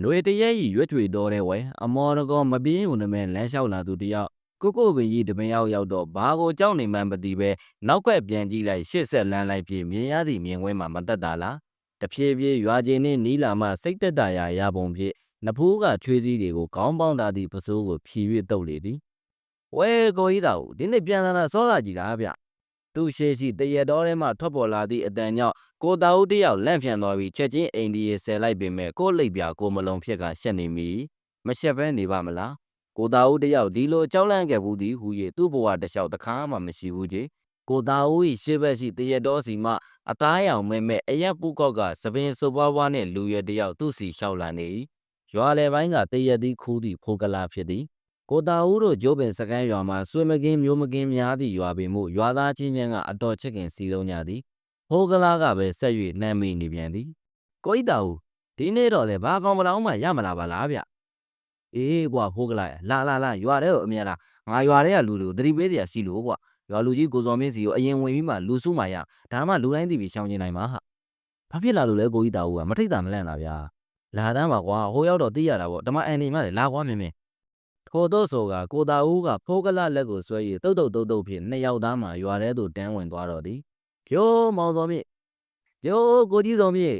ຫນွေတရဲကြီးရွက်ချွေတော်တဲ့ဝဲအမော်တကောမပြင်းုံနမဲလမ်းလျှောက်လာသူတယောက်ကိုကိုပင်ကြီးတပင်ရောက်ရောက်တော့ဘာကိုကြောက်နေမှန်းမသိပဲနောက်ကွက်ပြန်ကြည့်လိုက်ရှစ်ဆက်လန်းလိုက်ပြေမြင်ရသည့်မြင်ကွင်းမှာမတက်တာလားတဖြည်းဖြည်းရွာချင်းနဲ့နီးလာမှစိတ်သက်သာရာရပုံဖြင့်နဖူးကချွေးစည်းတွေကိုခေါင်းပေါင်းထားသည့်ပစိုးကိုဖြီ၍တုပ်လေသည်ဝဲကိုကြီးတာကိုဒီနေ့ပြန်လာတာစောလာကြည့်လားဗျသူရှိရှိတရက်တော်ထဲမှထွက်ပေါ်လာသည့်အတန်ကြောင့် ကိုတာဦးတယောက်လန့်ဖြန့်သွားပြီးချက်ချင်းအိန္ဒိယဆယ်လိုက်ပေမဲ့ကိုလိပ်ပြကိုမလုံးဖြစ်ကရှက်နေမိမရှက်ဘဲနေပါမလားကိုတာဦးတယောက်ဒီလိုကြောက်လန့်ခဲ့ဘူးသည်ဟူ၍သူ့ဘဝတစ်လျှောက်တစ်ခါမှမရှိဘူးကြီးကိုတာဦး၏ရှေ့ဘက်ရှိတရက်တော်စီမှအသားရောင်မဲမဲအရက်ပူကောက်ကသပင်စုပ်ပွားပွားနှင့်လူရွယ်တယောက်သူ့စီလျှောက်လာနေ၏ရွာလေပိုင်းကတရက်သည်ခူးသည့်ဖိုးကလာဖြစ်သည်ကိုတာဦးတို့ကျိုးပင်စကန်းရွာမှာဆွေမကင်းမျိုးမကင်းများသည့်ရွာပင်မှုရွာသားချင်းများကအတော်ချစ်ခင်စီလုံးကြသည် ဖိုးကလာကပဲဆက်၍နှမ်းမိနေပြန်သည်ကိုဤတာဦးဒီနေ့တော့လေဘာကောင်မလောင်းမှရမလာပါလားဗျအေးကွာဖိုးကလာလာလာလာရွာတဲ့ကိုအမြဲလာငါရွာတဲ့ကလူတွေကိုသတိပေးစရာရှိလို့ကွာရွာလူကြီးကိုစော်မင်းစီကိုအရင်ဝင်ပြီးမှလူစုမှရဒါမှလူတိုင်းသိပြီးရှောင်ကျင်နိုင်မှာဟာဘာဖြစ်လာလို့လဲကိုဤတာဦးကမထိတ်တာမလန့်တာဗျာလာတန်းပါကွာဟိုရောက်တော့သိရတာပေါ့ဓမ္မအန်ဒီမှလည်းလာကွာမင်းမင်းထိုတော့ဆိုကကိုတာဦးကဖိုးကလာလက်ကိုဆွဲ၍တုတ်တုတ်တုတ်တုတ်ဖြင့်နှစ်ယောက်သားမှရွာထဲသို့တန်းဝင်သွားတော့သည် ဖြိုးမောင်စော်မြင့်ဖြိုးကိုကြီးစော်မြင့်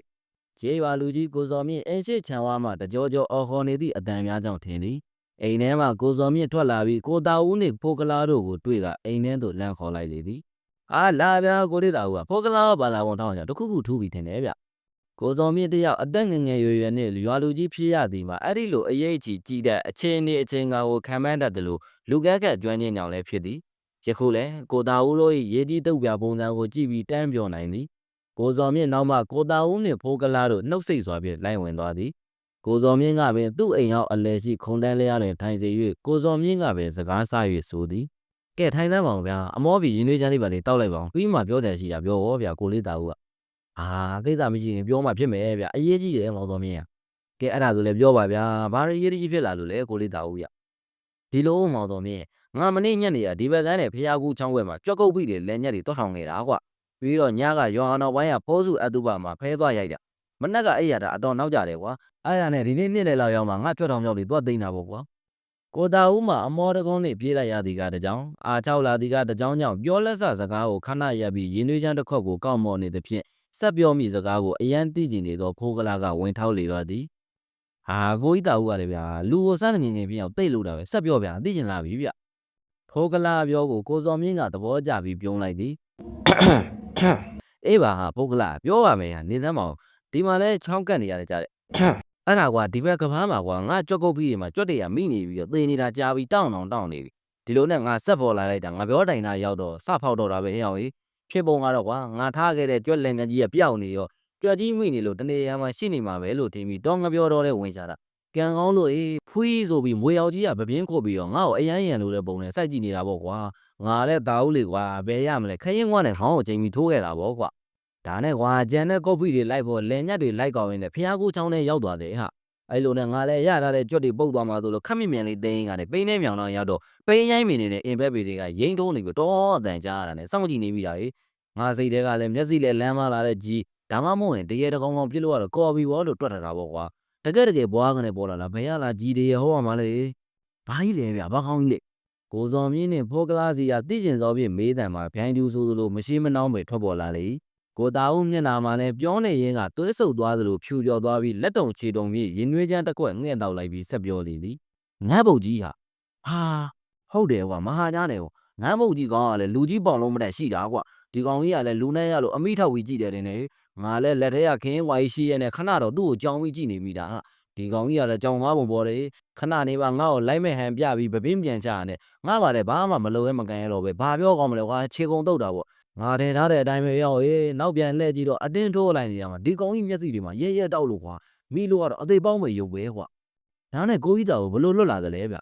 ကျေးရွာလူကြီးကိုစော်မြင့်အင်းရှိချံဝါမှတကြောကြောအော်ခေါ်နေသည့်အတန်များကြောင့်ထင်သည်အိမ်ထဲမှကိုစော်မြင့်ထွက်လာပြီးကိုတာဦးနှင့်ဖိုးကလားတို့ကိုတွေ့ကအိမ်ထဲသို့လမ်းခေါ်လိုက်လေသည်အာလာဗျာကိုလေးတာဦးကဖိုးကလားဘာလာဝန်ထောင်းကြတခုခုထူးပြီးထင်တယ်ဗျကိုစော်မြင့်တယောက်အသက်ငယ်ငယ်ရွယ်ရွယ်နဲ့ရွာလူကြီးဖြစ်ရသည်မှာအဲ့ဒီလိုအရေးကြီးကြည်တဲ့အခြေအနေအချိန်ကာကိုခံမှန်းတတ်တယ်လို့လူကက်ကက်ကျွမ်းကျင်ကြောင်လည်းဖြစ်သည် ယခုလည်းကိုတာဦးတို့၏ရေးကြီးတုတ်ပြပုံစံကိုကြည့်ပြီးတန်းပြောနိုင်သည်ကိုဇော်မြင့်နောက်မှကိုတာဦးနှင့်ဖိုးကလာတို့နှုတ်ဆက်စွာဖြင့်လိုက်ဝင်သွားသည်ကိုဇော်မြင့်ကပင်သူ့အိမ်ရောက်အလဲရှိခုံတန်းလျားတွင်ထိုင်စေ၍ကိုဇော်မြင့်ကပင်စကားဆ၍ဆိုသည်ကဲထိုင်သမ်းပါအောင်ဗျာအမောပြီရင်းနှွေးချမ်းလေးပါလေတောက်လိုက်ပါအောင်ပြီးမှပြောတယ်ရှိတာပြောဟောဗျာကိုလေးတာဦးကအာကိစ္စမရှိရင်ပြောမှဖြစ်မယ်ဗျာအရေးကြီးတယ်မောင်ဇော်မြင့်ကကဲအဲ့ဒါဆိုလည်းပြောပါဗျာဘာလို့ရေးကြီးဖြစ်လာလို့လဲကိုလေးတာဦးရဒီလိုမောင်ဇော်မြင့် ငါမနေ့ညနေကဒီဘက်ကန်းနဲ့ဖျားကူးချောင်းဝဲမှာကြွက်ကုတ်ပြီးတယ်လက်ညက်တွေတောက်ထောင်နေတာကွာပြီးတော့ညကရွာအောင်ပိုင်းကဖိုးစုအတုပမှာဖဲသွားရိုက်တာမနက်ကအဲ့ရတာအတော်နောက်ကြတယ်ကွာအဲ့ဒါနဲ့ဒီနေ့နေ့လည်လောက်ရောက်မှငါကြွက်တော်မြောက်တွေသွားသိမ်းတာပေါ့ကွာကိုတာဦးမှာအမောတကုန်းနဲ့ပြေးလိုက်ရသည်ကတကြောင်အာချောက်လာသည်ကတကြောင်ကြောင့်ပြောလက်ဆစကားကိုခဏရပ်ပြီးရင်းနှွေးချမ်းတစ်ခွက်ကိုကောက်မော်နေသည်ဖြင့်ဆက်ပြောမိစကားကိုအယမ်းသိကျင်နေသောဖိုးကလာကဝင်ထောက်လေပါသည်ဟာကိုကြီးတာဦးကလည်းဗျာလူကိုစမ်းငင်ငင်ပြင်းအောင်တိတ်လို့တာပဲဆက်ပြောဗျာသိကျင်လာပြီဗျ ဖိုးကလာပြောကိုကိုစော်မြင့်ကသဘောကျပြီးပြုံးလိုက်သည်အေးပါဟာပုဂ္ဂလာပြောပါမယ်ဟာနေသမ်းမအောင်ဒီမှာလဲချောင်းကတ်နေရတယ်ကြားတယ်အဲ့ဒါကွာဒီဘက်ကဘာမှာကွာငါကြွက်ကုတ်ပြီးဒီမှာကြွက်တွေကမိနေပြီးတော့သေနေတာကြားပြီးတောင်းတောင်းတောင်းနေပြီဒီလိုနဲ့ငါဆက်ပေါ်လာလိုက်တာငါပြောတိုင်တာရောက်တော့စဖောက်တော့တာပဲဟင်းအောင်ကြီးဖြစ်ပုံကတော့ကွာငါထားခဲ့တဲ့ကြွက်လင်ကကြီးကပျောက်နေရောကြွက်ကြီးမိနေလို့တနေရာမှာရှိနေမှာပဲလို့ထင်ပြီးတော့ငါပြောတော့လဲဝင်ချတာ ကံကောင်းလို့အေးဖွီးဆိုပြီးမွေရောက်ကြီးကဗပင်းခုတ်ပြီးတော့ငါ့ကိုအယမ်းရံလို့တဲ့ပုံနဲ့စိုက်ကြည့်နေတာပေါ့ကွာငါလည်းတာဦးလေကွာဘယ်ရမလဲခရင်ကွာနဲ့ခေါင်းကိုချိန်ပြီးထိုးခဲ့တာပေါ့ကွာဒါနဲ့ကွာကြံတဲ့ကုတ်ဖိတွေလိုက်ဖို့လင်ညက်တွေလိုက်ကောင်းရင်းနဲ့ဖျားကူးချောင်းထဲရောက်သွားတယ်ဟာအဲ့လိုနဲ့ငါလည်းရထားတဲ့ကြွက်တွေပုတ်သွားမှဆိုလို့ခက်မြင်မြန်လေးသိင်းကနေပိန်းနေမြောင်တော့ရောက်တော့ပိန်းရိုင်းမီနေတဲ့အင်ဘက်ပေတွေကရိမ့်တုံးနေပြီးတော့အတန်ကြားရတာနဲ့စောင့်ကြည့်နေပြီတာလေငါစိတ်ထဲကလည်းမျက်စိလည်းလမ်းမလာတဲ့ကြီးဒါမှမဟုတ်ရင်တရေတကောင်ကောင်ပြစ်လို့ရတော့ကော်ဘီဘောလို့တွက်ထတာပေါ့ကွာ တကယ်တကယ်ဘွားကနေပေါ်လာတာဘယ်ရလာကြီးတွေရဟောရမှာလေဘာကြီးလဲဗျဘာကောင်းကြီးလေကိုစော်မြင့်နဲ့ဖိုးကလားစီကတိကျင်စောပြည့်မေးတံမှာဗျိုင်းတူဆိုလိုမရှိမနှောင်းပဲထွက်ပေါ်လာလေကိုတာဦးမျက်နှာမှာလည်းပြောနေရင်းကသွေးဆုပ်သွားသလိုဖြူကျော်သွားပြီးလက်တုံချေတုံပြီးရင်နွေးချမ်းတစ်ခွက်ငှက်တောက်လိုက်ပြီးဆက်ပြောလေသည်ငန်းပုတ်ကြီးဟာဟာဟုတ်တယ်ကွာမဟာညာနေကွာငန်းပုတ်ကြီးကောင်ကလည်းလူကြီးပေါင်လုံးမတက်ရှိတာကွာ ဒီကောင်ကြီးကလည်းလူနဲ့ရလို့အမိထောက်ပြီးကြည့်တယ်တင်နေငါလည်းလက်ထဲကခင်းဝိုင်းရှိရနဲ့ခဏတော့သူ့ကိုကြောင်ပြီးကြည့်နေမိတာဟာဒီကောင်ကြီးကလည်းကြောင်သွားပုံပေါ်တယ်ခဏနေပါငါ့ကိုလိုက်မဲ့ဟန်ပြပြီးပပင်းပြန်ချရနဲ့ငါပါလည်းဘာမှမလုပ်ရဲမကန်ရတော့ပဲဘာပြောကောင်းမလဲကွာခြေကုံတုတ်တာပေါ့ငါတင်ထားတဲ့အတိုင်းပဲရောက်ရေးနောက်ပြန်လှည့်ကြည့်တော့အတင်းထိုးလိုက်နေရမှာဒီကောင်ကြီးမျက်စိတွေမှာရဲရဲတောက်လို့ကွာမိလို့ကတော့အသေးပေါင်းပဲရုပ်ပဲကွာဒါနဲ့ကိုကြီးတာကိုဘလို့လွတ်လာသလဲဗျ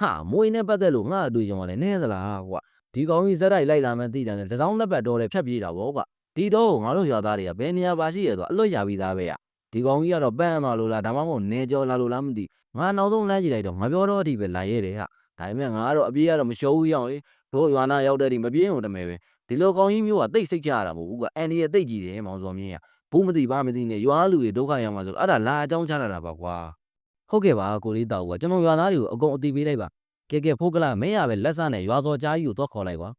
ဟာမွေနဲ့ပတ်သက်လို့ငါအတွေ့အကြုံကလည်းနည်းသလားကွာ ဒီကောင်ကြီးဇက်တိုက်လိုက်လာမှန်းသိတယ်နဲ့တစောင်းလက်ပတ်တော်တယ်ဖြတ်ပြေးတာဗောကွာဒီတော့ငါတို့ရွာသားတွေကဘယ်နေရာပါရှိရဆိုအလွတ်ရပြီးသားပဲရဒီကောင်ကြီးကတော့ပန်းသွားလို့လားဒါမှမဟုတ်နေကြောလာလို့လားမသိငါနောက်ဆုံးလမ်းကြည့်လိုက်တော့ငါပြောတော့အထိပဲလာရဲတယ်ဟာဒါပေမဲ့ငါကတော့အပြေးကတော့မရှုံးဘူးရောက်ရေးတို့ရွာနာရောက်တဲ့ဒီမပြေးုံတမဲပဲဒီလိုကောင်းကြီးမျိုးကတိတ်စိတ်ကြရတာမဟုတ်ဘူးကွာအန်ဒီရဲ့တိတ်ကြီးတယ်မောင်စော်မြင့်ကဘူးမသိဘာမသိနဲ့ရွာလူတွေဒုက္ခရောက်မှာဆိုအဲ့ဒါလာအကြောင်းချရတာပါကွာဟုတ်ကဲ့ပါကိုလေးတောက်ကွာကျွန်တော်ရွာသားတွေကိုအကုန်အသိပေးလိုက်ပါ ကဲကဲဖိုးကလာမင်းရပဲလက်စနဲ့ရွာစော်ကြားကြီးကိုတော့ခေါ်လိုက်ကွာ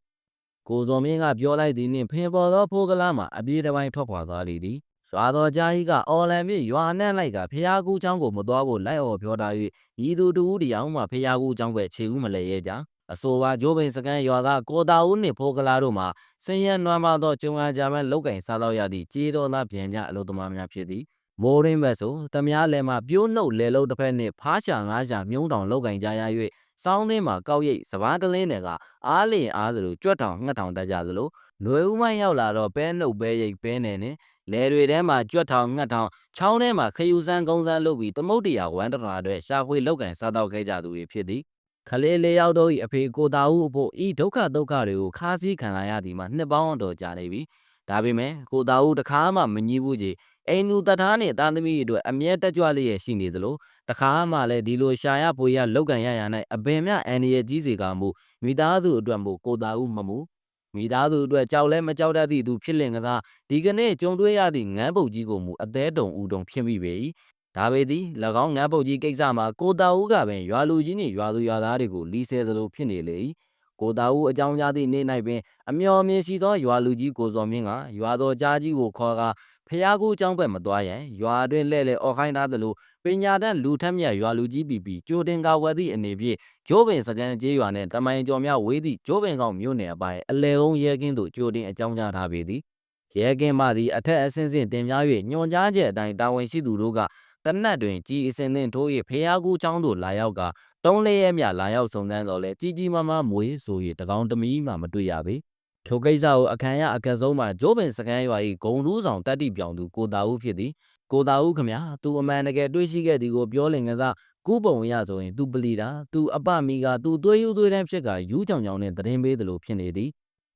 ကိုစော်မင်းကပြောလိုက်သည်နှင့်ဖင်ပေါ်သောဖိုးကလာမှာအပြေးတစ်ပိုင်းထွက်ခွာသွားလေသည်ရွာတော်ကြားကြီးကအော်လန်ပြည့်ရွာနှံ့လိုက်ကဖျားကူးချောင်းကိုမတော်ဖို့လိုက်အော်ပြောထား၍ဤသူတူဦးတရားမှဖျားကူးချောင်းပဲခြေဦးမလဲရဲကြအဆိုပါဂျိုးပင်စကန်ရွာသားကိုတာဦးနှင့်ဖိုးကလာတို့မှာစင်ရနွမ်းမသောကျုံအားကြမ်းလောက်ကင်စားတော့ရသည့်ကြေးတော်သားပြန်ကြအလုသမားများဖြစ်သည်မိုးရင်းပဲဆိုတမ ्या လဲမှာပြိုးနှုတ်လဲလုံးတစ်ဖက်နှင့်ဖားရှာငားရှာမြုံးတောင်လောက်ကင်ကြရ၍ စောင်းသင်းမှာကောက်ရိပ်စပားကလင်းတွေကအားလျင်အားသလိုကြွက်တောင်ငှက်တောင်တက်ကြသလိုຫນွေဦးမိုင်းရောက်လာတော့ပဲနှုတ်ပဲရိပ်ပဲနယ်နဲ့လဲတွေထဲမှာကြွက်တောင်ငှက်တောင်ချောင်းထဲမှာခယူစန်းကုန်းစန်းလုပ်ပြီးသမုတ်တရာဝမ်းတရာအတွက်ရှာဖွေလောက်ကင်စားတော့ခဲ့ကြသူတွေဖြစ်သည်ခလေးလေးယောက်တို့၏အဖေကိုတာဦးအဖို့ဤဒုက္ခဒုက္ခတွေကိုခါးစည်းခံလာရသည်မှာနှစ်ပေါင်းတော်ကြာနေပြီဒါပေမဲ့ကိုတာဦးတခါမှမငြီးဘူးကြီး အိမ်လူတထားနဲ့တာသမီတွေအတွက်အမြဲတက်ကြွလျက်ရှိနေသလိုတခါမှလည်းဒီလိုရှာရပွေရလောက်ကန်ရရ၌အပင်မြအန်ရကြီးစီကမှုမိသားစုအတွက်မို့ကိုတာဦးမမှုမိသားစုအတွက်ကြောက်လဲမကြောက်တတ်သည့်သူဖြစ်လင်ကသာဒီကနေ့ကြုံတွေ့ရသည့်ငန်းပုတ်ကြီးကိုမူအသေးတုံဦးတုံဖြစ်မိပေ၏ဒါပေသည်၎င်းငန်းပုတ်ကြီးကိစ္စမှာကိုတာဦးကပင်ရွာလူကြီးနှင့်ရွာသူရွာသားတွေကိုလီဆဲသလိုဖြစ်နေလေ၏ ကိုသားဦးအကြောင်းကြားသည့်နေ့၌ပင်အမျော်မြင်ရှိသောရွာလူကြီးကိုစော်မင်းကရွာတော်ကြားကြီးကိုခေါ်ကာဖျားကူးအကြောင်းဘက်မသွားရန်ရွာတွင်လှဲ့လေအော်ခိုင်းထားသလိုပညာတတ်လူထက်မြတ်ရွာလူကြီးပီပီကြိုတင်ကာဝယ်သည့်အနေဖြင့်ဂျိုးပင်စကန်ကျေးရွာနှင့်တမိုင်ကျော်များဝေးသည့်ဂျိုးပင်ကောင်မြို့နယ်အပိုင်းအလဲကုန်းရဲကင်းသို့ကြိုတင်အကြောင်းကြားထားပေသည်ရဲကင်းမှသည်အထက်အဆင့်ဆင့်တင်များ၍ညွန်ကြားချက်အတိုင်းတာဝန်ရှိသူတို့ကတနတ်တွင်ကြီးအစင်သင်ထိုး၍ဖျားကူးချောင်းသို့လာရောက်က တုံးလေးရဲမြလာရောက်စုံစမ်းတော်လဲကြီးကြီးမားမားမွေးဆို၍တကောင်တမီမှမတွေ့ရပေထိုကိစ္စကိုအခမ်းရအကက်ဆုံးမှာဂျိုးပင်စကန်ရွာ၏ဂုံလူးဆောင်တက်တိပြောင်သူကိုတာဦးဖြစ်သည်ကိုတာဦးခမညာသူအမှန်တကယ်တွေးရှိခဲ့သည်ကိုပြောလင်ကစားကူးပုံရဆိုရင်သူပလီတာသူအပမီကသူသွေးယူသွေးတန်းဖြစ်ကယူးချောင်ချောင်နဲ့တရင်ပေးသလိုဖြစ်နေသည်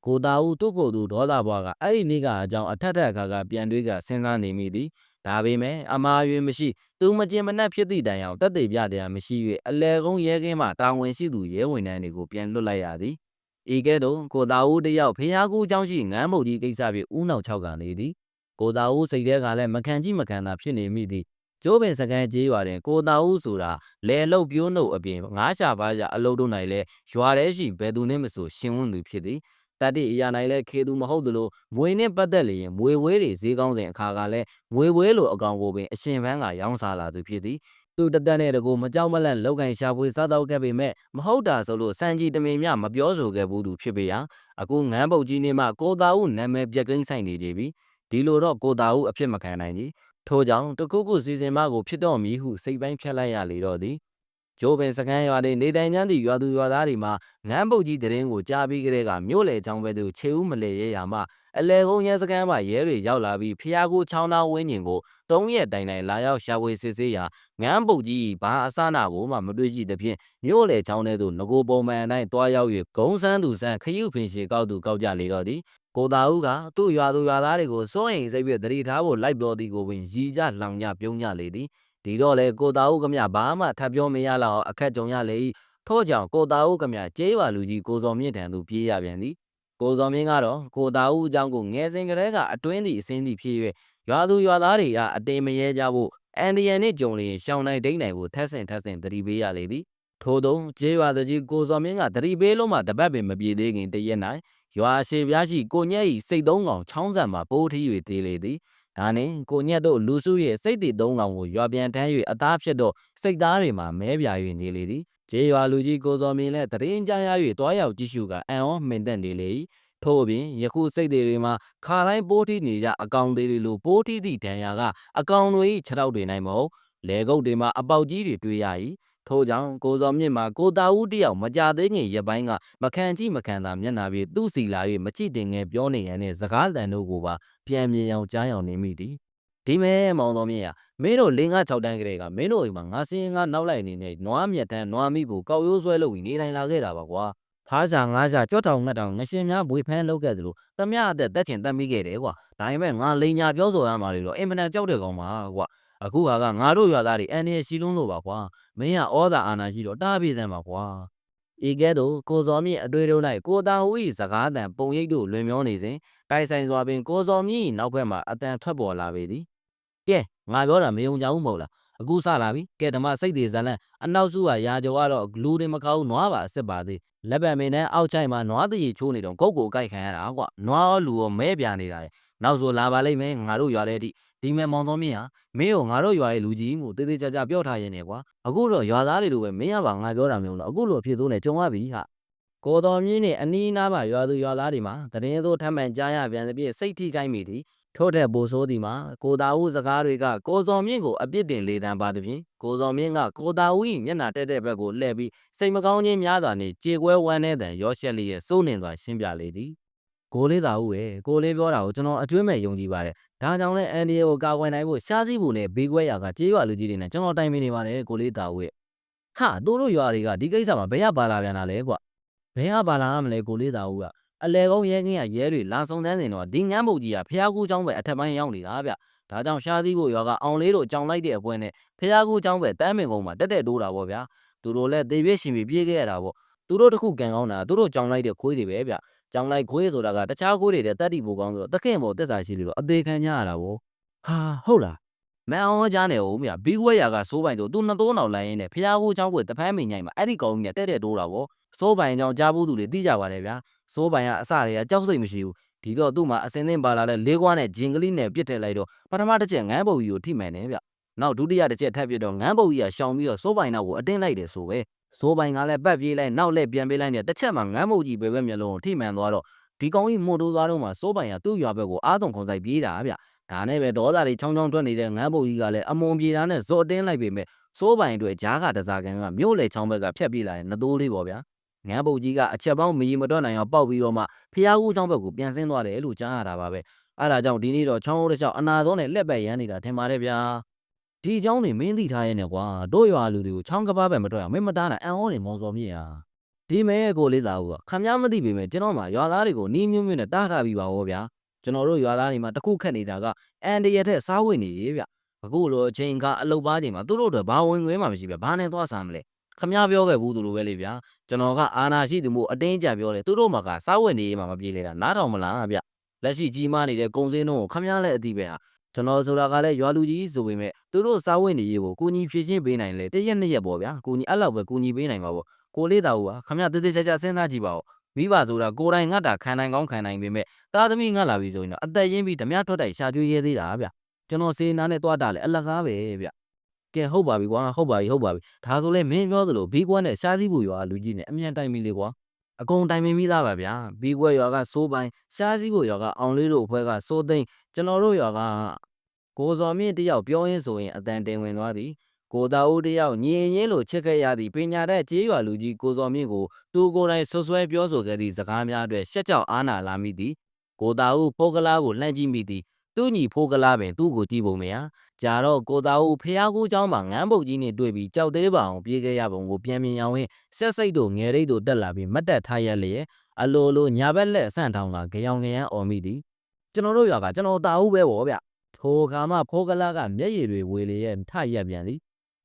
ကိုတာဦးသူ့ကိုယ်သူဒေါသဘွားကအဲ့ဒီနေ့ကအကြောင်းအထက်ထက်အခါကပြန်တွေးကစဉ်းစားနေမိသည် ဒါပေမဲ့အမားရွေမရှိသူမကျင်မနှက်ဖြစ်သည့်တိုင်အောင်တက်သေးပြတရားမရှိ၍အလဲကုန်းရဲကင်းမှတာဝန်ရှိသူရဲဝင်တန်းတွေကိုပြန်လွတ်လိုက်ရသည် ဤကဲ့သို့ကိုတာဦးတယောက်ဖျားကူးเจ้าရှိငန်းမုတ်ကြီးကိစ္စဖြင့်ဦးနှောင်ချောက်ကန်နေသည်ကိုတာဦးစိတ်ထဲကလည်းမခံကြည့်မခံသာဖြစ်နေမိသည်ကျိုးပင်စကန်ကြေးရွာတွင်ကိုတာဦးဆိုတာလဲလုတ်ပြိုးနှုတ်အပြင်ငါးရှာပါးကြအလုတ်တို့၌လည်းရွာထဲရှိဘယ်သူနှင့်မဆိုရှင်ဝန်းသူဖြစ်သည် တတ္တိအရာ၌လည်းခေသူမဟုတ်သလိုမွေနှင့်ပတ်သက်လျင်မွေဝဲတွေဈေးကောင်းစဉ်အခါကလည်းမွေဝဲလိုအကောင်ကိုပင်အရှင်ပန်းကရောင်းစားလာသူဖြစ်သည်သူတသက်နဲ့တကူမကြောက်မလန့်လောက်ကင်ရှာဖွေစားတော့ခဲ့ပေမဲ့မဟုတ်တာဆိုလို့စံကြီးတမင်မြမပြောဆိုခဲ့ဘူးသူဖြစ်ပေရာအခုငန်းပုတ်ကြီးနေမှကိုတာဦးနာမည်ပြက်ကိန်းဆိုင်နေကြပြီဒီလိုတော့ကိုတာဦးအဖြစ်မခံနိုင်ကြီးထို့ကြောင့်တခုခုစီစဉ်မကိုဖြစ်တော့မည်ဟုစိတ်ပိုင်းဖြတ်လိုက်ရလေတော့သည် ကျိုးပင်စကန်ရွာတွင်နေတိုင်ချမ်းသည့်ရွာသူရွာသားတွေမှာငန်းပုတ်ကြီးတရင်ကိုကြားပြီးကလေးကမြို့လေချောင်းဘက်သို့ခြေဦးမလဲရဲရမှအလဲကုန်းရဲစကန်မှရဲတွေရောက်လာပြီးဖျားကိုချောင်းသားဝင်းကျင်ကိုသုံးရက်တိုင်တိုင်လာရောက်ရှာဖွေစစ်ဆေးရာငန်းပုတ်ကြီးဘာအစနာကိုမှမတွေ့ရှိသဖြင့်မြို့လေချောင်းထဲသို့ငကိုပုံမှန်အတိုင်းတွားရောက်၍ဂုံးဆန်းသူဆန်းခရုဖင်ရှေကောက်သူကောက်ကြလေတော့သည်ကိုတာဦးကသူ့ရွာသူရွာသားတွေကိုစိုးရိမ်စိတ်ပြည့်တတိထားဖို့လိုက်ပြောသည်ကိုပင်ရည်ကြလောင်ကြပြုံးကြလေသည် ဒီတော့လေကိုတာဦးကမြဘာမှထပ်ပြောမရလောက်အောင်အခက်ကြုံရလေ၏ထို့ကြောင့်ကိုတာဦးကမြကျေးရွာလူကြီးကိုစော်မြင့်ထံသို့ပြေးရပြန်သည်ကိုစော်မြင့်ကတော့ကိုတာဦးအကြောင်းကိုငယ်စဉ်ကတည်းကအတွင်းသည့်အစင်းသည့်ဖြစ်၍ရွာသူရွာသားတွေကအတေမရဲကြဖို့အန်ဒီယန်နှင့်ကြုံလျင်ရှောင်းနိုင်ဒိမ့်နိုင်ကိုထက်ဆင်ထက်ဆင်တတိပေးရလေသည်ထို့သောကျေးရွာသူကြီးကိုစော်မြင့်ကတတိပေးလုံးမှတပတ်ပင်မပြေသေးခင်တရက်၌ရွာရှိပြားရှိကိုညက်၏စိတ်သုံးကောင်ချောင်းဆံမှပိုးထီး၍သေးလေသည် ဒါနှင့်ကိုညက်တို့လူစုရဲ့စိတ်တည်သုံးကောင်ကိုရွာပြန်ထမ်း၍အသားဖြစ်တော့စိတ်သားတွေမှာမဲပြာ၍နေလေသည်ကျေးရွာလူကြီးကိုစော်မင်းလည်းတရင်ကြားရ၍တွားရောက်ကြည့်ရှုကအံ့ဩမှင်သက်နေလေ၏ထို့အပြင်ယခုစိတ်တွေမှာခါတိုင်းပိုးထီးနေကြအကောင်သေးတွေလိုပိုးထီးသည့်ဒဏ်ရာကအကောင်တွေ၏ခြေထောက်တွေ၌မဟုတ်လေကုတ်တွေမှာအပေါက်ကြီးတွေတွေ့ရ၏ ထို့ကြောင့်ကိုစော်မြင့်မှာကိုတာဦးတယောက်မကြသေးခင်ရက်ပိုင်းကမခံကြည့်မခံသာမျက်နှာပြေသူ့စီလာ၍မကြည့်တင်ငယ်ပြောနေရန်နဲ့စကားတန်တို့ကိုပါပြန်မြင်အောင်ကြားအောင်နေမိသည်ဒီမဲမောင်တော်မြင့်ရမင်းတို့၄၅6တန်းကလေးကမင်းတို့အိမ်မှာငါစင်းငါနောက်လိုက်အနေနဲ့နွားမြက်တန်းနွားမိဖို့ကောက်ရိုးဆွဲလို့ပြီးနေတိုင်းလာခဲ့တာပါကွာဖားစာငါးစာကြော့တောင်ငတ်တောင်ငရှင်များဘွေဖန်းလောက်ခဲ့သလိုတမရအသက်တက်ချင်တက်မိခဲ့တယ်ကွာဒါပေမဲ့ငါလိန်ညာပြောဆိုရမှာလေတော့အင်မတန်ကြောက်တဲ့ကောင်ပါကွာ အခုဟာကငါတို့ရွာသားတွေအန်နေရှိလုံးလို့ပါကွာမင်းကဩသာအာနာရှိတော့တားပြေးစမ်းပါကွာဤကဲ့သို့ကိုစော်မြင့်အတွေ့အကြုံ၌ကိုတာဟူ၏စကားတန်ပုံရိပ်တို့လွင်မျောနေစဉ်တိုင်ဆိုင်စွာပင်ကိုစော်မြင့်၏နောက်ဘက်မှအတန်ထွက်ပေါ်လာပေသည်ကဲငါပြောတာမယုံကြဘူးမဟုတ်လားအခုစလာပြီကဲဓမ္မစိတ်သေးဇလန်အနောက်စုကရာကျော်ကတော့လူတွေမကောက်ဘူးနွားပါအစ်စ်ပါသေးလက်ပတ်မင်းနဲ့အောက်ချိုင်မှာနွားတရီချိုးနေတော့ကုတ်ကိုအကြိုက်ခံရတာကွာနွားရောလူရောမဲပြနေတာလေ နောက်ဆိုလာပါလိမ့်မယ်ငါတို့ရွာတဲ့အထိဒီမဲ့မောင်စောမြင့်ဟာမင်းကိုငါတို့ရွာရဲ့လူကြီးမှုတေးသေးချာချာပြောထားရင်းနေကွာအခုတော့ရွာသားတွေလိုပဲမင်းကပါငါပြောတာမျိုးလားအခုလိုအဖြစ်သုံးနေကြုံရပြီဟာကိုတော်မြင့်နဲ့အနီးအနားမှာရွာသူရွာသားတွေမှာတရင်သို့ထမ်းမှန်ကြားရပြန်သဖြင့်စိတ်ထိခိုက်မိသည်ထို့တဲ့ဘိုလ်စိုးဒီမှာကိုတာဦးစကားတွေကကိုစော်မြင့်ကိုအပြစ်တင်လေတံပါသဖြင့်ကိုစော်မြင့်ကကိုတာဦး၏မျက်နှာတက်တဲ့ဘက်ကိုလှည့်ပြီးစိတ်မကောင်းခြင်းများစွာနှင့်ကြေကွဲဝမ်းနေတဲ့ရောရှက်လျက်စိုးနေစွာရှင်းပြလေသည် ကိုလေးသာဦးပဲကိုလေးပြောတာကိုကျွန်တော်အကျွမ်းမဲ့ယုံကြည်ပါတယ်ဒါကြောင့်လဲအန်ဒီကိုကာကွယ်နိုင်ဖို့ရှားစည်းဖို့နဲ့ဘေးကွဲရာကကြေးရွာလူကြီးတွေနဲ့ကျွန်တော်တိုင်ပင်နေပါတယ်ကိုလေးသာဦးရဲ့ဟာသူတို့ရွာတွေကဒီကိစ္စမှာဘယ်ရပါလာပြန်တာလဲကွာဘယ်ရပါလာမလဲကိုလေးသာဦးကအလဲကုန်းရဲကင်းရရဲတွေလာဆောင်တန်းနေတော့ဒီငန်းမုတ်ကြီးကဖျားကူးချောင်းပဲအထက်ပိုင်းရောက်နေတာဗျဒါကြောင့်ရှားစည်းဖို့ရွာကအောင်လေးတို့ကြောင်လိုက်တဲ့အပွဲနဲ့ဖျားကူးချောင်းပဲတမ်းမင်ကုန်းမှာတက်တက်တိုးတာပေါ့ဗျာသူတို့လည်းသေပြေးရှင်ပြီးပြေးခဲ့ရတာပေါ့သူတို့တခုကန်ကောင်းတာသူတို့ကြောင်လိုက်တဲ့ခွေးတွေပဲဗျ ကြောင်လိုက်ခွေးဆိုတာကတခြားခွေးတွေတဲ့တတ်တိပိုကောင်းဆိုတော့တခင်ပေါ်တက်စာရှိလို့အသေးခံကြရတာဗောဟာဟုတ်လားမအောင်ဟကြားနေဦးမြဘီခွေးရာကစိုးပိုင်ဆိုသူနှစ်သိုးနောက်လိုက်ရင်းနဲ့ဖျားကိုချောင်းကိုတဖမ်းမိညိုင်မှာအဲ့ဒီကောင်ကြီးနဲ့တဲ့တဲ့တိုးတာဗောစိုးပိုင်ကြောင့်ကြားဘူးသူတွေသိကြပါတယ်ဗျာစိုးပိုင်ကအစတွေကကြောက်စိတ်မရှိဘူးဒီတော့သူ့မှာအစင်းသင်းပါလာတဲ့လေးကွားနဲ့ဂျင်ကလေးနဲ့ပြစ်ထည့်လိုက်တော့ပထမတစ်ချက်ငန်းပုံကြီးကိုထိမှန်တယ်ဗျနောက်ဒုတိယတစ်ချက်ထပ်ပြစ်တော့ငန်းပုံကြီးကရှောင်ပြီးတော့စိုးပိုင်နောက်ကိုအတင်းလိုက်တယ်ဆိုပဲ စိုးပိုင်ကလည်းပတ်ပြေးလိုက်နောက်လည်းပြန်ပေးလိုက်တဲ့တစ်ချက်မှငန်းပုတ်ကြီးပဲပဲမျက်လုံးကိုထိမှန်သွားတော့ဒီကောင်ကြီးမှုတ်တိုးသွားတော့မှစိုးပိုင်ကသူ့ရွာဘက်ကိုအားသွန်ခွန်ဆိုင်ပြေးတာဗျဒါနဲ့ပဲဒေါသတွေချောင်းချောင်းထွက်နေတဲ့ငန်းပုတ်ကြီးကလည်းအမုံပြေတာနဲ့ဇော်တင်းလိုက်ပေမဲ့စိုးပိုင်အတွက်ဂျားကတစားကန်ကမြို့လေချောင်းဘက်ကဖြတ်ပြေးလာတဲ့နသိုးလေးပေါ့ဗျာငန်းပုတ်ကြီးကအချက်ပေါင်းမရီမတွက်နိုင်အောင်ပေါက်ပြီးတော့မှဖျားကူးချောင်းဘက်ကိုပြန်ဆင်းသွားတယ်လို့ကြားရတာပါပဲအဲ့ဒါကြောင့်ဒီနေ့တော့ချောင်းတစ်ချောင်းအနာသောနဲ့လက်ပတ်ရမ်းနေတာထင်ပါတယ်ဗျာ ဒီအကြောင်းတွေမင်းသိထားရဲ့နဲ့ကွာတို့ရွာလူတွေကိုချောင်းကပားပဲမတွက်အောင်မင်းမတားနဲ့အံ့ဩနေမောင်စော်မြင့်ဟာဒီမဲကိုလေးသားဦးကခမည်းမသိပေမဲ့ကျွန်တော်မှရွာသားတွေကိုနီးမျိုးမျိုးနဲ့တားထားပြီးပါဟောဗျာကျွန်တော်တို့ရွာသားတွေမှာတခုခက်နေတာကအန်တရထက်စားဝတ်နေရေးဗျအခုလိုအချိန်ကအလုတ်ပါချိန်မှာသူတို့တို့ဘာဝင်ငွေမှမရှိပဲဘာနဲ့သွားစားမလဲခမည်းပြောခဲ့ဘူးသူလိုပဲလေဗျာကျွန်တော်ကအာနာရှိသူမို့အတင်းကြပြောတယ်သူတို့မှာကစားဝတ်နေရေးမှာမပြေလေတာနားတော်မလားဗျလက်ရှိကြီးမားနေတဲ့ကုံစင်းတို့ကိုခမည်းလည်းအတိပဲဟာ ကျွန်တော်ဆိုတာကလည်းရွာလူကြီးဆိုပေမဲ့သူတို့စားဝတ်နေရေးကိုကိုကြီးဖြည့်ချင်းပေးနိုင်လေတရက်နှစ်ရက်ပေါ့ဗျာကိုကြီးအဲ့လောက်ပဲကိုကြီးပေးနိုင်ပါပေါ့ကိုလေးတာဦးကခမည်းတေးသေးချာချာစဉ်းစားကြည့်ပါဦးမိဘဆိုတာကိုယ်တိုင်ငတ်တာခံနိုင်ကောင်းခံနိုင်ပေမဲ့သားသမီးငတ်လာပြီဆိုရင်တော့အသက်ရင်းပြီးဓမြထွက်တိုင်ရှာကျွေးရဲသေးတာဗျကျွန်တော်စေနာနဲ့တွားတာလေအလကားပဲဗျကဲဟုတ်ပါပြီကွာဟုတ်ပါပြီဟုတ်ပါပြီဒါဆိုလဲမင်းပြောသလိုဘီကွာနဲ့ရှားသီးပူရွာလူကြီးနဲ့အမြန်တိုင်ပြီလေကွာအကုန်တိုင်ပင်ပြီးသားပါဗျာဘီကွက်ရွာကစိုးပိုင်ရှားစည်းဖို့ရွာကအောင်လေးတို့အဖွဲ့ကစိုးသိန်းကျွန်တော်တို့ရွာက ကိုစော်မြင့်တယောက်ပြောရင်းဆိုရင်အတန်တင်ဝင်သွားသည်ကိုသာဦးတယောက်ညီရင်ချင်းလိုချစ်ခဲ့ရသည့်ပညာတတ်ကြေးရွာလူကြီးကိုစော်မြင့်ကိုသူကိုယ်တိုင်ဆွဆွဲပြောဆိုခဲ့သည့်စကားများအတွက်ရှက်ကြောက်အားနာလာမိသည်ကိုသာဦးဖိုးကလားကိုလှမ်းကြည့်မိသည်သူ့ညီဖိုးကလားပင်သူ့ကိုကြည့်ပုံမရကြာတော့ကိုသာဦးဖះကူးเจ้าမှာငန်းပုတ်ကြီးနဲ့တွေ့ပြီးကြောက်သေးပါအောင်ပြေးခဲ့ရပုံကိုပြန်မြင်အောင်ဟင်းဆက်စိတ်တို့ငယ်ရိတ်တို့တက်လာပြီးမတ်တက်ထားရလျက် အလိုလိုညာဘက်လက်ဆန့်ထောင်းကကြောင်ကြရန်អော်မိသည်ကျွန်တော်တို့ရွာကကျွန်တော်တာဦးပဲဗောဗျ ထိုခါမှဖိုးကလာကမျက်ရည်တွေဝေလျက်ထရက်ပြန်သည်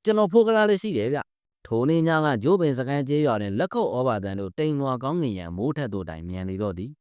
ကျွန်တော်ဖိုးကလာလေးရှိတယ်ဗျထိုနေ့ညကဂျိုးပင်စကန်ကျေးရွာတွင်လက်ခုပ်ဩဘာတန်တို့တိမ်ငွာကောင်းငင်ရန်မိုးထက်တို့တိုင်မြန်နေတော့သည်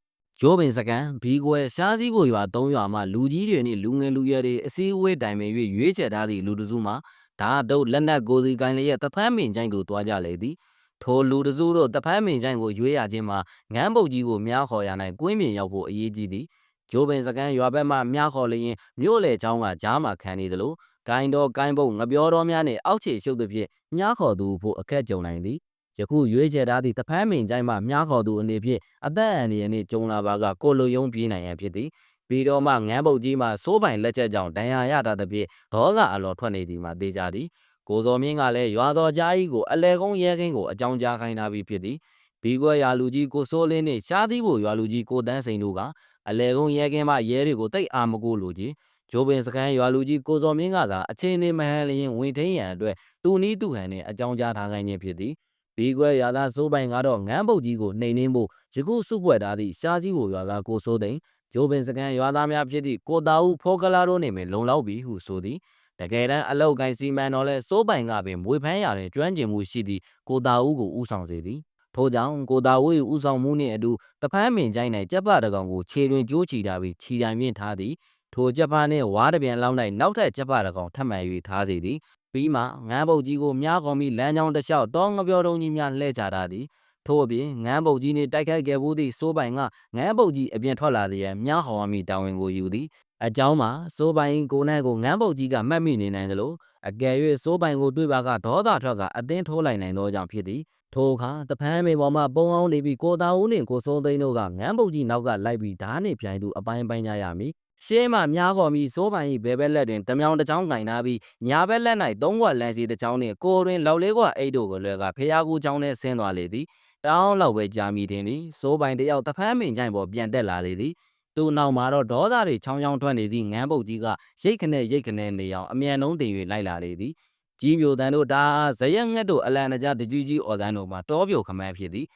ဂျိုးပင်စကန်ဘီကွယ်ရှားစည်းကိုရွာ၃ရွာမှလူကြီးတွေနှင့်လူငယ်လူရွယ်တွေအစည်းအဝေးတိုင်ပင်၍ရွေးချယ်ထားသည့်လူတစုမှဓာတ်တုပ်လက်နက်ကိုယ်စီကိုင်းလျက်တဖမ်းမင်ချိုင်းကိုတွားကြလေသည်ထိုလူတစုတို့တဖမ်းမင်ချိုင်းကိုရွေးရခြင်းမှာငန်းပုတ်ကြီးကိုမြားခေါ်ရ၌ကွင်းမြင်ရောက်ဖို့အရေးကြီးသည် ဂျိုးပင်စကန်ရွာဘက်မှမြားခေါ်လျင်မြို့လေချောင်းကကြားမှခံနေသလိုဂိုင်းတော်ဂိုင်းပုတ်ငပြောတော်များနှင့်အောက်ခြေရှုပ်သည်ဖြင့်မြားခေါ်သူဖို့အခက်ကြုံနိုင်သည်ယခုရွေးချယ်ထားသည့်တဖမ်းမင်ချိုင်းမှမြားခေါ်သူအနေဖြင့်အသက်အန္တရာယ်နှင့်ကြုံလာပါကကိုလိုယုံပြေးနိုင်ရန်ဖြစ်သည်ပြီးတော့မှငန်းပုတ်ကြီးမှစိုးပိုင်လက်ချက်ကြောင့်ဒဏ်ရာရတာသဖြင့်ဒေါကအလော်ထွက်နေသည်မှာတေးကြသည်ကိုစော်မြင့်ကလည်းရွာတော်ကြားကြီးကိုအလဲကုန်းရဲခင်းကိုအကြောင်းကြားခိုင်းထားပြီးဖြစ်သည်ဘီကွက်ရွာလူကြီးကိုစိုးလင်းနှင့်ရှားသီးဖို့ရွာလူကြီးကိုတန်းစိန်တို့က အလဲကုန်းရဲကင်းမှရဲတွေကိုတိတ်အာမကိုလိုကြီးဂျိုးပင်စကန်ရွာလူကြီးကိုစော်မင်းကသာအချင်းသေးမဟန်လျင်ဝင်ထိန်ရန်အတွက်တူနီးတူဟန်နှင့်အကြောင်းကြားထားခိုင်းခြင်းဖြစ်သည်ဘီကွက်ရွာသားစိုးပိုင်ကတော့ငန်းပုတ်ကြီးကိုနှိမ်နှင်းဖို့ယခုစုပွဲထားသည့်ရှားစည်းဖို့ရွာသားကိုစိုးသိန်းဂျိုးပင်စကန်ရွာသားများဖြစ်သည့်ကိုတာဦးဖောကလာတို့နှင့်ပင်လုံလောက်ပြီဟုဆိုသည်တကယ်တမ်းအလောက်ကိုင်းစီမံတော်လဲစိုးပိုင်ကပင်မွေဖမ်းရတဲ့ကျွမ်းကျင်မှုရှိသည့်ကိုတာဦးကိုဥဆောင်စေသည် ထို့ကြောင့်ကိုတာဝေးဦးဆောင်မှုနှင့်အတူတဖမ်းမင်ချိုင်း၌ကြက်ပတကောင်ကိုခြေတွင်ကျိုးချီထားပြီးခြီတိုင်မြင့်ထားသည်ထိုကြက်ပနှင့်ဝါးတပြန်လောက်၌နောက်ထပ်ကြက်ပတကောင်ထပ်မံ၍ထားစေသည်ပြီးမှငန်းပုတ်ကြီးကိုမြားခေါ်ပြီးလမ်းကြောင်းတစ်လျှောက်တောငပြောတုံးကြီးများလှည့်ချတာသည်ထို့အပြင်ငန်းပုတ်ကြီးနှင့်တိုက်ခိုက်ခဲ့ဘူးသည့်စိုးပိုင်ကငန်းပုတ်ကြီးအပြင်ထွက်လာလျက်မြားဟော်ရမည့်တာဝန်ကိုယူသည်အကြောင်းမှာစိုးပိုင်ကိုနိုင်ကိုငန်းပုတ်ကြီးကမှတ်မိနေနိုင်သလိုအကယ်၍စိုးပိုင်ကိုတွေ့ပါကဒေါသထွက်ကအတင်းထိုးလိုက်နိုင်သောကြောင့်ဖြစ်သည် ထိုအခါတဖန်းမေပေါ်မှပုံအောင်နေပြီးကိုတာဦးနှင့်ကိုစိုးသိန်းတို့ကငန်းပုတ်ကြီးနောက်ကလိုက်ပြီးဓားနှင့်ပြိုင်သူအပိုင်းပိုင်းကြရမည်ရှေးမှမြားခေါ်ပြီးစိုးပိုင်၏ဘဲဘက်လက်တွင်တမြောင်တစ်ချောင်းကင်ထားပြီးညာဘက်လက်၌သုံးခွက်လမ်းစီတစ်ချောင်းနှင့်ကိုယ်တွင်လောက်လေးခွက်အိတ်တို့ကိုလည်းကဖျားကူးချောင်းနဲ့ဆင်းသွားလေသည်တောင်းလောက်ပဲကြာမိတင်သည်စိုးပိုင်တယောက်တဖန်းမင်ချိုင်ပေါ်ပြန်တက်လာလေသည်သူ့နောက်မှာတော့ဒေါသတွေချောင်းချောင်းထွက်နေသည့်ငန်းပုတ်ကြီးကရိတ်ခနဲ့ရိတ်ခနဲ့နေအောင်အမြန်နှုံးတင်၍လိုက်လာလေသည် ကြီးပြိုတန်တို့ဒါဇရက်ငှက်တို့အလံတကြားတကြီးကြီးအော်တန်းတို့မှာတောပြိုခမန်းဖြစ်သည်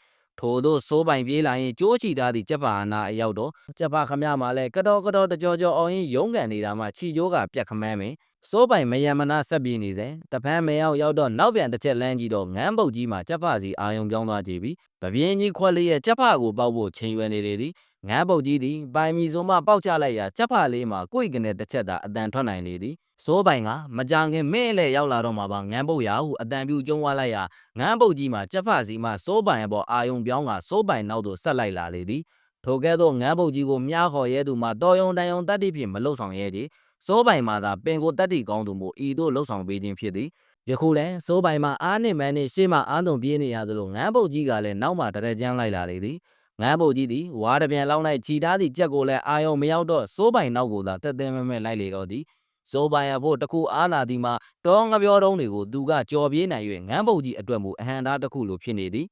ထို့သောစိုးပိုင်ပြေးလာရင်ကြိုးချီသားသည့်ကြက်ပါအနာအရောက်တော့ကြက်ပါခမမှာလဲကတော်ကတော်တကြောကြောအောင်ရင်ရုံးကန်နေတာမှခြီကျိုးကပြက်ခမန်းပင်စိုးပိုင်မယံမနာဆက်ပြေးနေစေတပန်းမရောက်ရောက်တော့နောက်ပြန်တစ်ချက်လမ်းကြည့်တော့ငန်းပုတ်ကြီးမှာကြက်ဖစီအာယုံပြောင်းသွားကြပြီပပြင်းကြီးခွက်လေးရဲ့ကြက်ဖကိုပေါက်ဖို့ချိန်ရွယ်နေလေသည်ငန်းပုတ်ကြီးသည်ပိုင်မီဆိုမှပေါက်ချလိုက်ရာကြက်ဖလေးမှာကိုယ်ကနေတစ်ချက်သာအတန်ထွက်နိုင်လေသည် စိုးပိုင်ကမကြခင်မင်းလည်းရောက်လာတော့မှာပါငန်းပုတ်ရဟုအတန်ပြူကျုံသွားလိုက်ရာငန်းပုတ်ကြီးမှာကြက်ဖစီမှစိုးပိုင်အပေါ်အာယုံပြောင်းကစိုးပိုင်နောက်သို့ဆက်လိုက်လာလေသည်ထိုကဲ့သို့ငန်းပုတ်ကြီးကိုမြားခေါ်ရဲသူမှာတော်ယုံတန်ယုံတတ်တိဖြင့်မလုံဆောင်ရဲသည်စိုးပိုင်မှာသာပင်ကိုတက်တီကောင်းသူမို့ဤသို့လှုပ်ဆောင်ပေးခြင်းဖြစ်သည်ယခုလဲစိုးပိုင်မှာအားနှင့်မန်းနှင့်ရှေ့မှအားသွန်ပြေးနေရသလိုငန်းပုတ်ကြီးကလည်းနောက်မှတရကြမ်းလိုက်လာလေသည်ငန်းပုတ်ကြီးသည်ဝါတပြန်လောက်၌ခြီထားသည့်ကြက်ကိုလည်းအာယုံမရောက်တော့စိုးပိုင်နောက်ကိုသာတက်တဲမဲမဲလိုက်လေတော့သည် စိုးပိုင်အဖို့တခုအားလာသည်မှာတောငပြောတုံးတွေကိုသူကကြော်ပြေးနိုင်၍ငန်းပုတ်ကြီးအတွက်မူအဟံသားတစ်ခုလိုဖြစ်နေသည်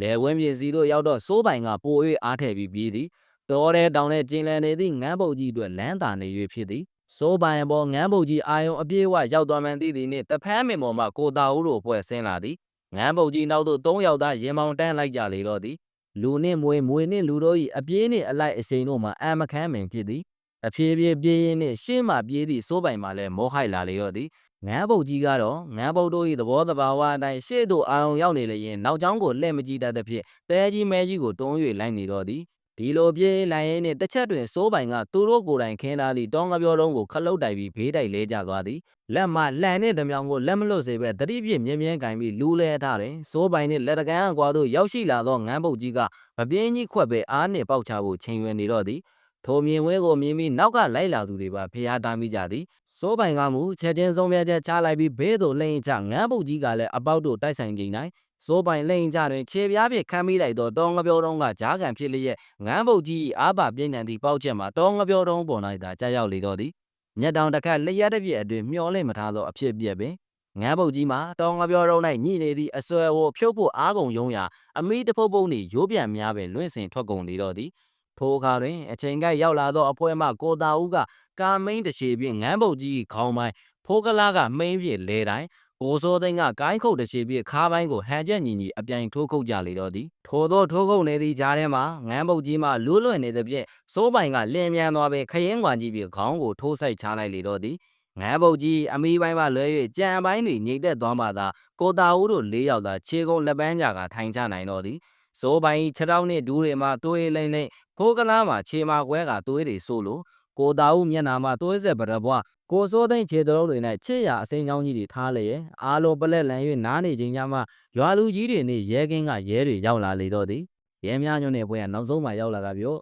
လဲဝင်းပြင်စီတို့ရောက်တော့စိုးပိုင်ကပို၍အားထည့်ပြီးပြေးသည်တော်တဲ့တောင်နဲ့ကျင်းလည်နေသည့်ငန်းပုတ်ကြီးအတွက်လမ်းသာနေ၍ဖြစ်သည်စိုးပိုင်ပေါ်ငန်းပုတ်ကြီးအာယုံအပြေးဝရောက်သွားမှန်းသိသည်နှင့်တဖန်းမင်ပေါ်မှကိုတာဦးတို့အဖွဲ့ဆင်းလာသည်ငန်းပုတ်ကြီးနောက်သို့၃ယောက်သားရင်မောင်တန်းလိုက်ကြလေတော့သည်လူနှင့်မွေမွေနှင့်လူတို့၏အပြေးနှင့်အလိုက်အစိန်တို့မှအံမခမ်းမင်ဖြစ်သည် အဖြည်းဖြည်းပြေးရင်းနှင့်ရှေ့မှပြေးသည့်စိုးပိုင်မှလည်းမောဟိုက်လာလေတော့သည်ငန်းပုတ်ကြီးကတော့ငန်းပုတ်တို့၏သဘောတဘာဝအတိုင်းရှေ့သို့အာရုံရောက်နေလျင်နောက်ကျောင်းကိုလှည့်မကြည့်တတ်သဖြင့်တဲကြီးမဲကြီးကိုတွန်း၍လိုက်နေတော့သည်ဒီလိုပြေးလိုက်ရင်းနှင့်တစ်ချက်တွင်စိုးပိုင်ကသူတို့ကိုယ်တိုင်ခင်းသားသည့်တောင်းကပြောတုံးကိုခလုတ်တိုက်ပြီးဘေးတိုက်လဲကျသွားသည်လက်မှလှန်နှင့်တမြောင်ကိုလက်မလွတ်စေဘဲတတိပြည့်မြင်းမြင်းကင်ပြီးလူလဲထားတယ်စိုးပိုင်နှင့်လက်တကန်းအကွာသို့ရောက်ရှိလာသောငန်းပုတ်ကြီးကမပြင်းကြီးခွက်ပဲအားနှင့်ပေါက်ချဖို့ချိန်ရွယ်နေတော့သည် ထိုမြင်ဝဲကိုမြင်ပြီးနောက်ကလိုက်လာသူတွေပါဖျားတားမိကြသည်စိုးပိုင်ကမူချက်ချင်းဆုံးဖြတ်ချက်ချလိုက်ပြီးဘေးသို့လှိမ့်ချငန်းပုတ်ကြီးကလည်းအပေါက်တို့တိုက်ဆိုင်ကြိမ်တိုင်းစိုးပိုင်လိန်ကြတွင်ခြေပြားဖြင့်ခမ်းမိလိုက်သောတောငပြောတုံးကကြားခံဖြစ်လျက်ငန်းပုတ်ကြီးအားပါပြင်းထန်သည့်ပေါက်ချက်မှာတောငပြောတုံးပေါ်၌သာကြာရောက်လေတော့သည်မျက်တောင်တစ်ခါလျက်တစ်ပြည့်အတွင်မျောလင့်မထားသောအဖြစ်ပြက်ပင်ငန်းပုတ်ကြီးမှာတောငပြောတုံး၌ညှိနေသည့်အစွဲဝဖြုတ်ဖို့အားကုန်ယုံရာအမိတဖုတ်ဖုတ်နှင့်ရိုးပြန်များပင်လွင့်စင်ထွက်ကုန်လေတော့သည် ထိုအခါတွင်အချိန်ကရောက်လာသောအဖွဲမှကိုတာဦးကကာမိန်တချေဖြင့်ငန်းပုတ်ကြီးခေါင်းပိုင်းဖိုးကလားကမိန်ဖြင့်လဲတိုင်းကိုစိုးသိန်းကကိုင်းခုတ်တချေပြည့်ခါပိုင်းကိုဟန်ချက်ညီညီအပြိုင်ထိုးခုတ်ကြလေတော့သည်ထိုသောထိုးခုတ်နေသည့်ကြားထဲမှာငန်းပုတ်ကြီးမှလူးလွင့်နေသဖြင့်စိုးပိုင်ကလင်းမြန်သွားပေခရင်ကွာကြီးပြခေါင်းကိုထိုးဆိုင်ချလိုက်လေတော့သည်ငန်းပုတ်ကြီးအမီးပိုင်းမှလွဲ၍ကြံပိုင်းတွေညိတ်သက်သွားမှသာကိုတာဦးတို့၄ယောက်သာခြေကုပ်လက်ပန်းကြာကထိုင်ချနိုင်တော့သည် စိုးပိုင်ခြေထောက်နှင့်ဒူးတွေမှသွေးလိမ့်လိမ့်ဖိုးကလားမှာခြေမာခွဲကသွေးတွေဆိုးလို့ကိုတာဦးမျက်နာမှာသွေးဆက်ပရပွားကိုစိုးသိန်းခြေတလုံးတွေ၌ချစ်ရအစိမ်းချောင်းကြီးတွေထားလျက်အားလုံးပလက်လန်၍နားနေချိန်ကျမှရွာလူကြီးတွေနဲ့ရဲကင်းကရဲတွေရောက်လာလေတော့သည်ရဲများညွန့်တဲ့ဘွဲကနောက်ဆုံးမှရောက်လာတာပြော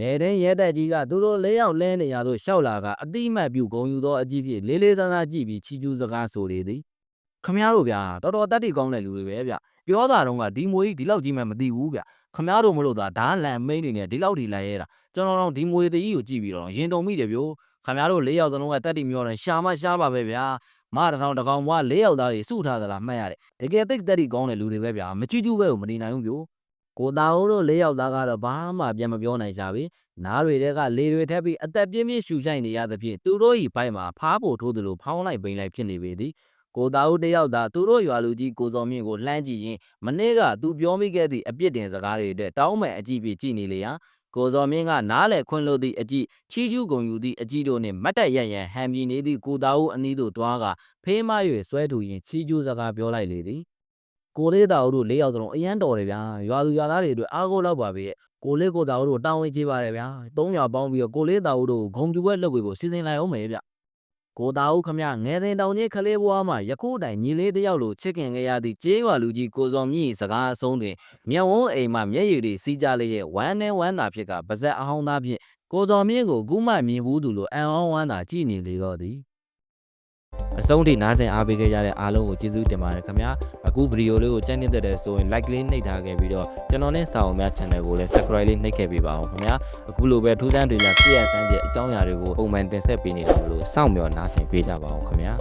နေတဲ့ရဲတက်ကြီးကသူတို့လေးယောက်လဲနေရသို့ရှောက်လာကအတိမတ်ပြုဂုံယူသောအကြည့်ဖြင့်လေးလေးစားစားကြည့်ပြီးချီကျူးစကားဆိုလေသည်ခမရတို့ဗျာတော်တော်တက်တိကောင်းတဲ့လူတွေပဲဗျ ပြောတာတော့ကဒီမွေကြီးဒီလောက်ကြီးမှမသိဘူးဗျခမရတို့မလို့သာဓာလန်မိန်တွေနဲ့ဒီလောက်ဒီလိုက်ရဲတာကျွန်တော်တို့ဒီမွေတကြီးကိုကြည့်ပြီးတော့ရင်တုံမိတယ်ဗျို့ခမရတို့၄ယောက်စလုံးကတက်တိမျောတယ်ရှာမရှားပါပဲဗျာမတထောင်တကောင်ဘွား၄ယောက်သားတွေစုထားသလားမှတ်ရတယ်တကယ်သိတက်တိကောင်းတဲ့လူတွေပဲဗျာမချီကျူးပဲကိုမနေနိုင်ဘူးဗျို့ကိုတာအိုးတို့၄ယောက်သားကတော့ဘာမှပြန်မပြောနိုင်ကြဘူးနားတွေတဲကလေတွေထက်ပြီးအသက်ပြင်းပြင်းရှူဆိုင်နေရသဖြင့်သူတို့ဤဘိုက်မှာဖားဖို့ထိုးသလိုဖောင်းလိုက်ပိန်လိုက်ဖြစ်နေပေသည် ကိုတာဦးတယောက်သာသူတို့ရွာလူကြီးကိုစော်မြင့်ကိုလှမ်းကြည့်ရင်မနေ့ကသူပြောမိခဲ့သည့်အပြစ်တင်စကားတွေအတွက်တောင်းမဲ့အကြည့်ပြကြည့်နေလေရာကိုစော်မြင့်ကနားလေခွင့်လို့သည့်အကြည့်ချီးကျူးဂုံယူသည့်အကြည့်တို့နှင့်မတ်တက်ရရန်ဟန်ပြနေသည့်ကိုတာဦးအနီးသို့သွားကဖေးမ၍ဆွဲထူရင်ချီးကျူးစကားပြောလိုက်လေသည်ကိုလေးတာဦးတို့လေးယောက်စလုံးအရန်တော်တယ်ဗျာရွာသူရွာသားတွေအတွက်အားကိုးလောက်ပါပဲကိုလေးကိုတာဦးတို့တောင်းဝင်ကြည့်ပါတယ်ဗျာ၃ယောက်ပေါင်းပြီးတော့ကိုလေးတာဦးတို့ဂုံပြွက်လုပ်ပေးဖို့စီစဉ်လိုက်အောင်မယ်ဗျ ကိုသားဦးခမငယ်စဉ်တောင်ကြီးခလေးဘွားမှာယခုတိုင်ညီလေးတစ်ယောက်လိုချစ်ခင်ခဲ့ရသည့်ကျေးရွာလူကြီးကိုစော်မြင့်၏စကားအဆုံးတွင်မြတ်ဝန်းအိမ်မှမျက်ရည်တွေစီးကြလျက်ဝမ်းနဲ့ဝမ်းသာဖြစ်ကပါဇက်အဟောင်းသားဖြင့်ကိုစော်မြင့်ကိုအခုမှမြင်ဘူးသူလိုအံ့ဩဝမ်းသာကြည်နေလေတော့သည် အဆုံးထိနားဆင်အားပေးခဲ့ကြတဲ့အားလုံးကိုကျေးဇူးတင်ပါတယ်ခင်ဗျာအခုဗီဒီယိုလေးကိုကြိုက်နေတဲ့တဲ့ဆိုရင် like လေးနှိပ်ထားခဲ့ပြီးတော့ကျွန်တော်နဲ့စာအုပ်များ channel ကိုလည်း subscribe လေးနှိပ်ခဲ့ပေးပါအောင်ခင်ဗျာအခုလိုပဲထူးဆန်းတွေများပြည့်ရစမ်းတဲ့အကြောင်းအရာတွေကိုပုံမှန်တင်ဆက်ပေးနေတာလို့စောင့်မျှော်နားဆင်ပေးကြပါအောင်ခင်ဗျာ